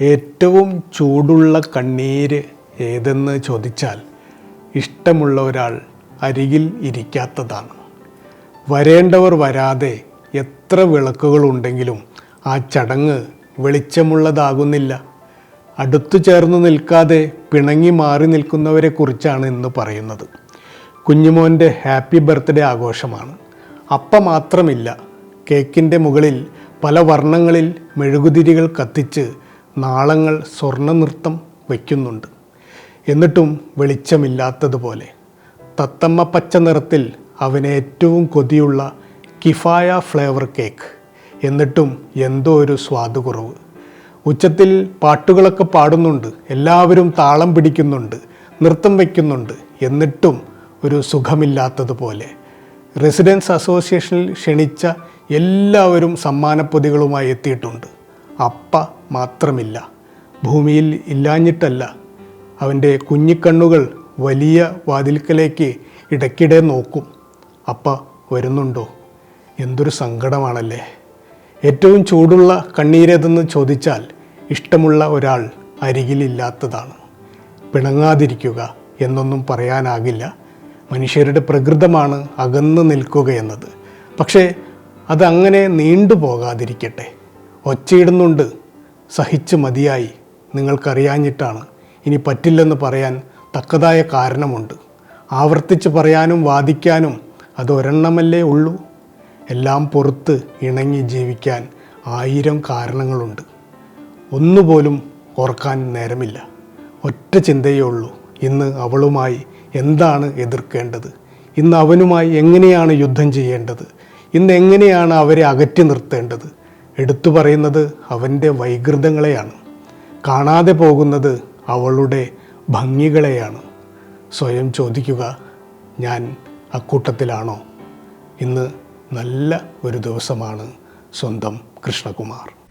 ഏറ്റവും ചൂടുള്ള കണ്ണീര് ഏതെന്ന് ചോദിച്ചാൽ ഇഷ്ടമുള്ള ഒരാൾ അരികിൽ ഇരിക്കാത്തതാണ്. വരേണ്ടവർ വരാതെ എത്ര വിളക്കുകളുണ്ടെങ്കിലും ആ ചടങ്ങ് വെളിച്ചമുള്ളതാകുന്നില്ല. അടുത്തു ചേർന്ന് നിൽക്കാതെ പിണങ്ങി മാറി നിൽക്കുന്നവരെക്കുറിച്ചാണ് ഇന്ന് പറയുന്നത്. കുഞ്ഞുമോന്റെ ഹാപ്പി ബർത്ത്ഡേ ആഘോഷമാണ്. അപ്പ മാത്രമില്ല കേക്കിന്റെ മുകളിൽ പല വർണങ്ങളിൽ മെഴുകുതിരികൾ കത്തിച്ച് നാളങ്ങൾ സ്വർണ നൃത്തം വയ്ക്കുന്നുണ്ട്. എന്നിട്ടും വെളിച്ചമില്ലാത്തതുപോലെ തത്തമ്മ പച്ച നിറത്തിൽ അവന് ഏറ്റവും കൊതിയുള്ള കിഫായ ഫ്ലേവർ കേക്ക്. എന്നിട്ടും എന്തോ ഒരു സ്വാദ് കുറവ് ഉച്ചത്തിൽ പാട്ടുകളൊക്കെ പാടുന്നുണ്ട്. എല്ലാവരും താളം പിടിക്കുന്നുണ്ട്. നൃത്തം വയ്ക്കുന്നുണ്ട്. എന്നിട്ടും ഒരു സുഖമില്ലാത്തതുപോലെ. റെസിഡൻസ് അസോസിയേഷനിൽ ക്ഷണിച്ച എല്ലാവരും സമ്മാനപ്പൊതികളുമായി എത്തിയിട്ടുണ്ട്. അപ്പ മാത്രമില്ല. ഭൂമിയിൽ ഇല്ലാഞ്ഞിട്ടല്ല. അവന്റെ കുഞ്ഞിക്കണ്ണുകൾ വലിയ വാതിൽക്കലേക്ക് ഇടയ്ക്കിടെ നോക്കും. അപ്പ വരുന്നുണ്ടോ? എന്തൊരു സങ്കടമാണല്ലേ. ഏറ്റവും ചൂടുള്ള കണ്ണീരേതെന്ന് ചോദിച്ചാൽ ഇഷ്ടമുള്ള ഒരാൾ അരികിലില്ലാത്തതാണ്. പിണങ്ങാതിരിക്കുക എന്നൊന്നും പറയാനാകില്ല. മനുഷ്യരുടെ പ്രകൃതമാണ് അകന്നു നിൽക്കുക എന്നത്. പക്ഷേ അതങ്ങനെ നീണ്ടു പോകാതിരിക്കട്ടെ ഒച്ചയിടുന്നുണ്ട് സഹിച്ച് മതിയായി നിങ്ങൾക്കറിയാഞ്ഞിട്ടാണ്. ഇനി പറ്റില്ലെന്ന് പറയാൻ തക്കതായ കാരണമുണ്ട്. ആവർത്തിച്ച് പറയാനും വാദിക്കാനും അത് ഒരെണ്ണമല്ലേ ഉള്ളൂ? എല്ലാം പുറത്ത് ഇണങ്ങി ജീവിക്കാൻ ആയിരം കാരണങ്ങളുണ്ട്. ഒന്നുപോലും ഓർക്കാൻ നേരമില്ല. ഒറ്റ ചിന്തയേ ഉള്ളൂ. ഇന്ന് അവളുമായി എന്താണ് എതിർക്കേണ്ടത്? ഇന്ന് അവനുമായി എങ്ങനെയാണ് യുദ്ധം ചെയ്യേണ്ടത്? ഇന്ന് എങ്ങനെയാണ് അവരെ അകറ്റി നിർത്തേണ്ടത്? എടുത്തു പറയുന്നത് അവന്റെ വൈകൃതങ്ങളെയാണ്. കാണാതെ പോകുന്നത് അവളുടെ ഭംഗികളെയാണ്. സ്വയം ചോദിക്കുക ഞാൻ അക്കൂട്ടത്തിലാണോ? ഇന്ന് നല്ല ഒരു ദിവസമാണ് സ്വന്തം കൃഷ്ണകുമാർ.